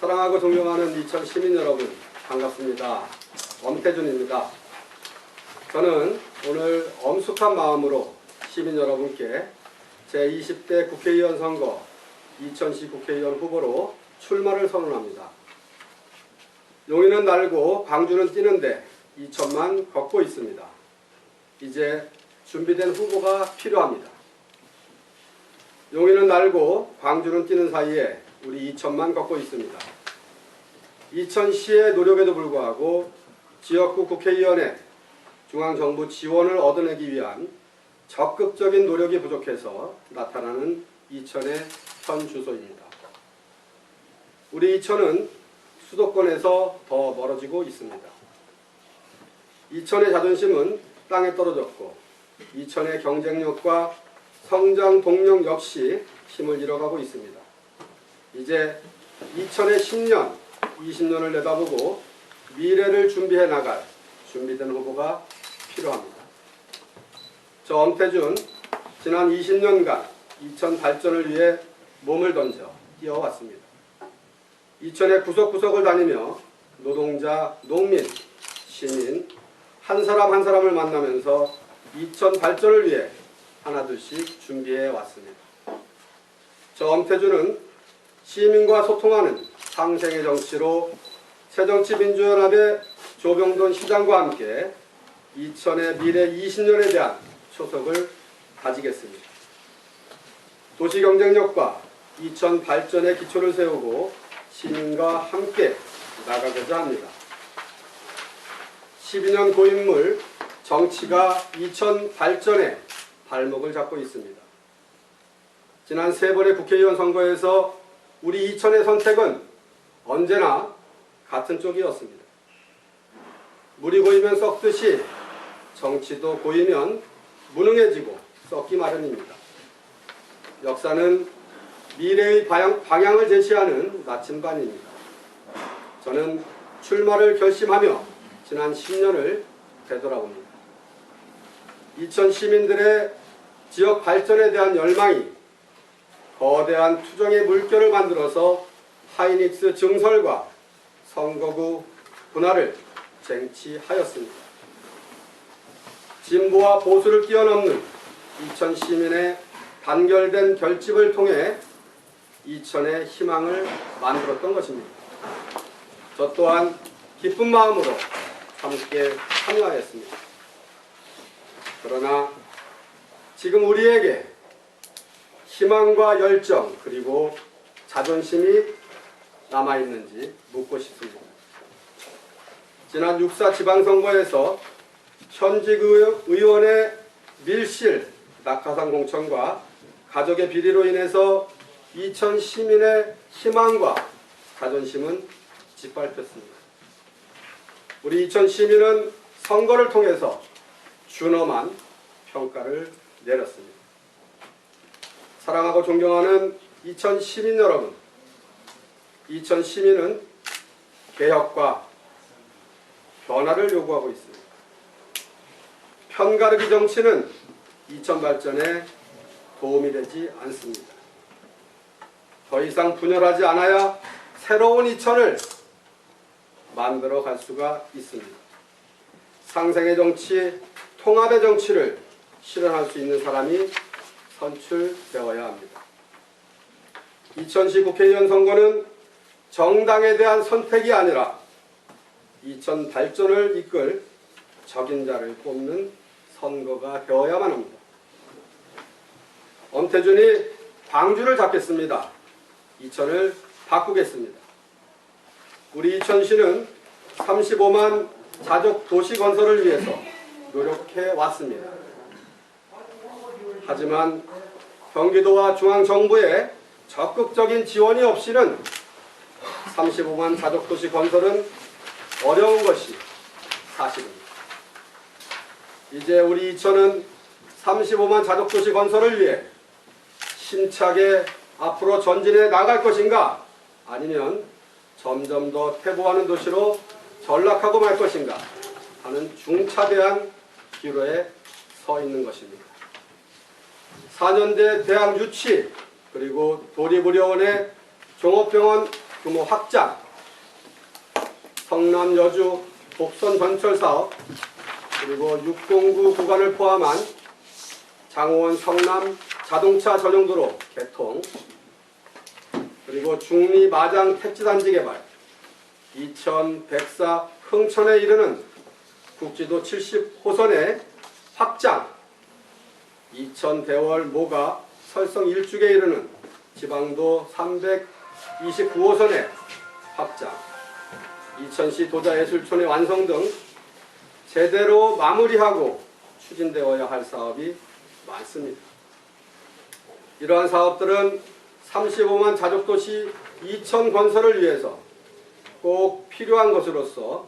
사랑하고 존경하는 이천 시민 여러분 반갑습니다. 엄태준입니다. 저는 오늘 엄숙한 마음으로 시민 여러분께 제20대 국회의원 선거 이천시 국회의원 후보로 출마를 선언합니다. 용인은 날고 광주는 뛰는데 2천만 걷고 있습니다. 이제 준비된 후보가 필요합니다. 용인은 날고 광주는 뛰는 사이에 우리 2천만 걷고 있습니다. 이천시의 노력에도 불구하고 지역구 국회의원의 중앙정부 지원을 얻어내기 위한 적극적인 노력이 부족해서 나타나는 이천의 현 주소입니다. 우리 이천은 수도권에서 더 멀어지고 있습니다. 이천의 자존심은 땅에 떨어졌고 이천의 경쟁력과 성장 동력 역시 힘을 잃어가고 있습니다. 이제 2000의 10년, 20년을 내다보고 미래를 준비해 나갈 준비된 후보가 필요합니다. 저 엄태준 지난 20년간 2000 발전을 위해 몸을 던져 뛰어왔습니다. 2000의 구석구석을 다니며 노동자, 농민, 시민 한 사람 한 사람을 만나면서 2000 발전을 위해 하나둘씩 준비해 왔습니다. 저 엄태준은 시민과 소통하는 상생의 정치로 새정치민주연합의 조병돈 시장과 함께 2000의 미래 20년에 대한 초석을 다지겠습니다. 도시 경쟁력과 2000 발전의 기초를 세우고 시민과 함께 나가고자 합니다. 12년 고인물 정치가 2000 발전에 발목을 잡고 있습니다. 지난 세 번의 국회의원 선거에서 우리 이천의 선택은 언제나 같은 쪽이었습니다. 물이 고이면 썩듯이 정치도 고이면 무능해지고 썩기 마련입니다. 역사는 미래의 방향, 방향을 제시하는 나침반입니다. 저는 출마를 결심하며 지난 10년을 되돌아봅니다. 이천 시민들의 지역 발전에 대한 열망이 거대한 투정의 물결을 만들어서 하이닉스 증설과 선거구 분할을 쟁취하였습니다. 진보와 보수를 뛰어넘는 이천 시민의 단결된 결집을 통해 이천의 희망을 만들었던 것입니다. 저 또한 기쁜 마음으로 함께 참여하였습니다. 그러나 지금 우리에게 희망과 열정 그리고 자존심이 남아있는지 묻고 싶습니다. 지난 6.4 지방선거에서 현직 의- 의원의 밀실 낙하산 공천과 가족의 비리로 인해서 이천 시민의 희망과 자존심은 짓밟혔습니다. 우리 이천 시민은 선거를 통해서 준엄한 평가를 내렸습니다. 사랑하고 존경하는 이천 시민 여러분, 이천 시민은 개혁과 변화를 요구하고 있습니다. 편가르기 정치는 이천 발전에 도움이 되지 않습니다. 더 이상 분열하지 않아야 새로운 이천을 만들어 갈 수가 있습니다. 상생의 정치, 통합의 정치를 실현할 수 있는 사람이 선출되어야 합니다. 2010 국회의원 선거는 정당에 대한 선택이 아니라 2000 발전을 이끌 적임자를 뽑는 선거가 되어야만 합니다. 엄태준이 광주를 잡겠습니다. 이천을 바꾸겠습니다. 우리 이천시는 35만 자족 도시 건설을 위해서 노력해 왔습니다. 하지만 경기도와 중앙정부의 적극적인 지원이 없이는 35만 자족도시 건설은 어려운 것이 사실입니다. 이제 우리 이천은 35만 자족도시 건설을 위해 힘차게 앞으로 전진해 나갈 것인가 아니면 점점 더 퇴보하는 도시로 전락하고 말 것인가 하는 중차대한 기로에 서 있는 것입니다. 4년대 대학 유치 그리고 도리부려원의 종합병원 규모 확장, 성남 여주 복선 전철 사업, 그리고 609 구간을 포함한 장호원 성남 자동차 전용도로 개통, 그리고 중리 마장 택지단지 개발, 이천 백사 흥천에 이르는 국지도 70호선의 확장, 이천 대월 모가 설성 일죽에 이르는 지방도 329호선의 확장, 이천시 도자예술촌의 완성 등 제대로 마무리하고 추진되어야 할 사업이 많습니다. 이러한 사업들은 35만 자족도시 2천 건설을 위해서 꼭 필요한 것으로서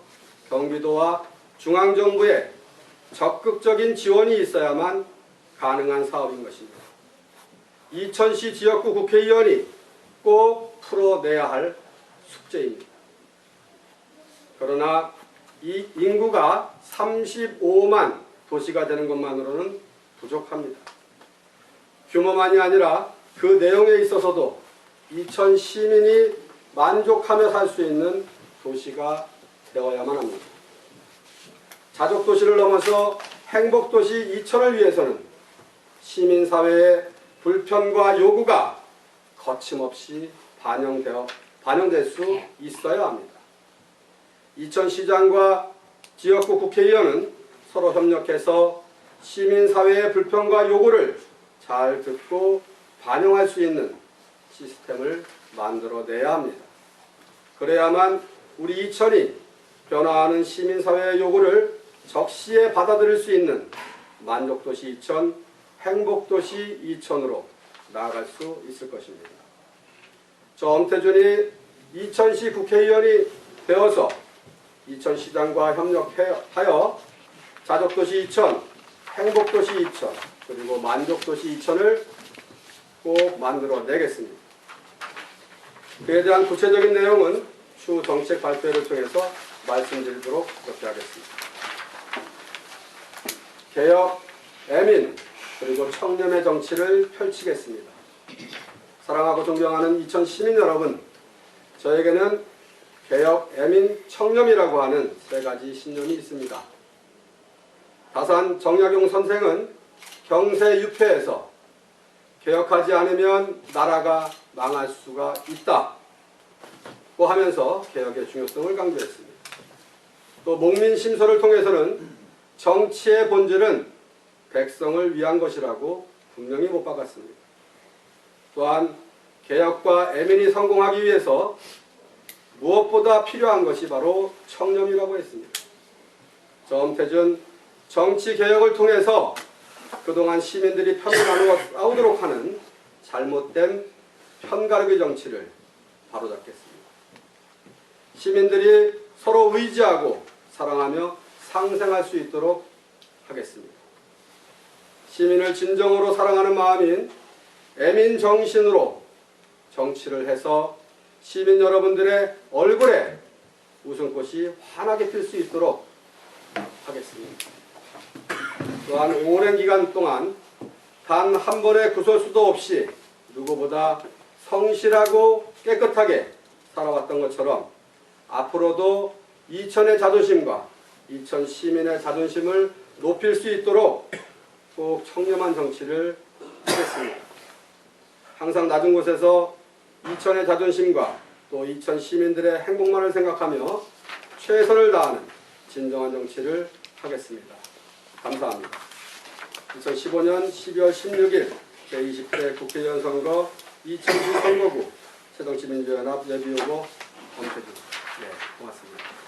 경기도와 중앙정부의 적극적인 지원이 있어야만 가능한 사업인 것입니다. 이천시 지역구 국회의원이 꼭 풀어내야 할 숙제입니다. 그러나 이 인구가 35만 도시가 되는 것만으로는 부족합니다. 규모만이 아니라 그 내용에 있어서도 이천 시민이 만족하며 살 수 있는 도시가 되어야만 합니다. 자족 도시를 넘어서 행복 도시 이천을 위해서는 시민사회의 불편과 요구가 거침없이 반영되어 반영될 수 있어야 합니다. 이천시장과 지역구 국회의원은 서로 협력해서 시민사회의 불편과 요구를 잘 듣고 반영할 수 있는 시스템을 만들어내야 합니다. 그래야만 우리 이천이 변화하는 시민사회의 요구를 적시에 받아들일 수 있는 만족도시 이천, 행복도시 이천으로 나아갈 수 있을 것입니다. 저 엄태준이 이천시 국회의원이 되어서 이천시장과 협력하여 자족도시 이천, 행복도시 이천, 그리고 만족도시 이천을 꼭 만들어내겠습니다. 그에 대한 구체적인 내용은 추후 정책 발표를 통해서 말씀드리도록 그렇게 하겠습니다. 개혁, 애민, 그리고 청렴의 정치를 펼치겠습니다. 사랑하고 존경하는 이천 시민 여러분, 저에게는 개혁, 애민, 청렴이라고 하는 세 가지 신념이 있습니다. 다산 정약용 선생은 경세 유폐에서 개혁하지 않으면 나라가 망할 수가 있다 고 하면서 개혁의 중요성을 강조했습니다. 또 목민 심서를 통해서는 정치의 본질은 백성을 위한 것이라고 분명히 못 박았습니다. 또한 개혁과 애민이 성공하기 위해서 무엇보다 필요한 것이 바로 청렴이라고 했습니다. 정태준 정치 개혁을 통해서 그동안 시민들이 편을 나누어 싸우도록 하는 잘못된 편가르기 정치를 바로잡겠습니다. 시민들이 서로 의지하고 사랑하며 상생할 수 있도록 하겠습니다. 시민을 진정으로 사랑하는 마음인 애민 정신으로 정치를 해서 시민 여러분들의 얼굴에 웃음꽃이 환하게 필 수 있도록 하겠습니다. 또한 오랜 기간 동안 단 한 번의 구설수도 없이 누구보다 성실하고 깨끗하게 살아왔던 것처럼 앞으로도 이천의 자존심과 이천 시민의 자존심을 높일 수 있도록 꼭 청렴한 정치를 하겠습니다. 항상 낮은 곳에서 이천의 자존심과 또 이천 시민들의 행복만을 생각하며 최선을 다하는 진정한 정치를 하겠습니다. 감사합니다. 2015년 12월 16일 제20대 국회의원 선거 이천시 선거구 새정치민주연합 예비후보 엄태준 네, 고맙습니다.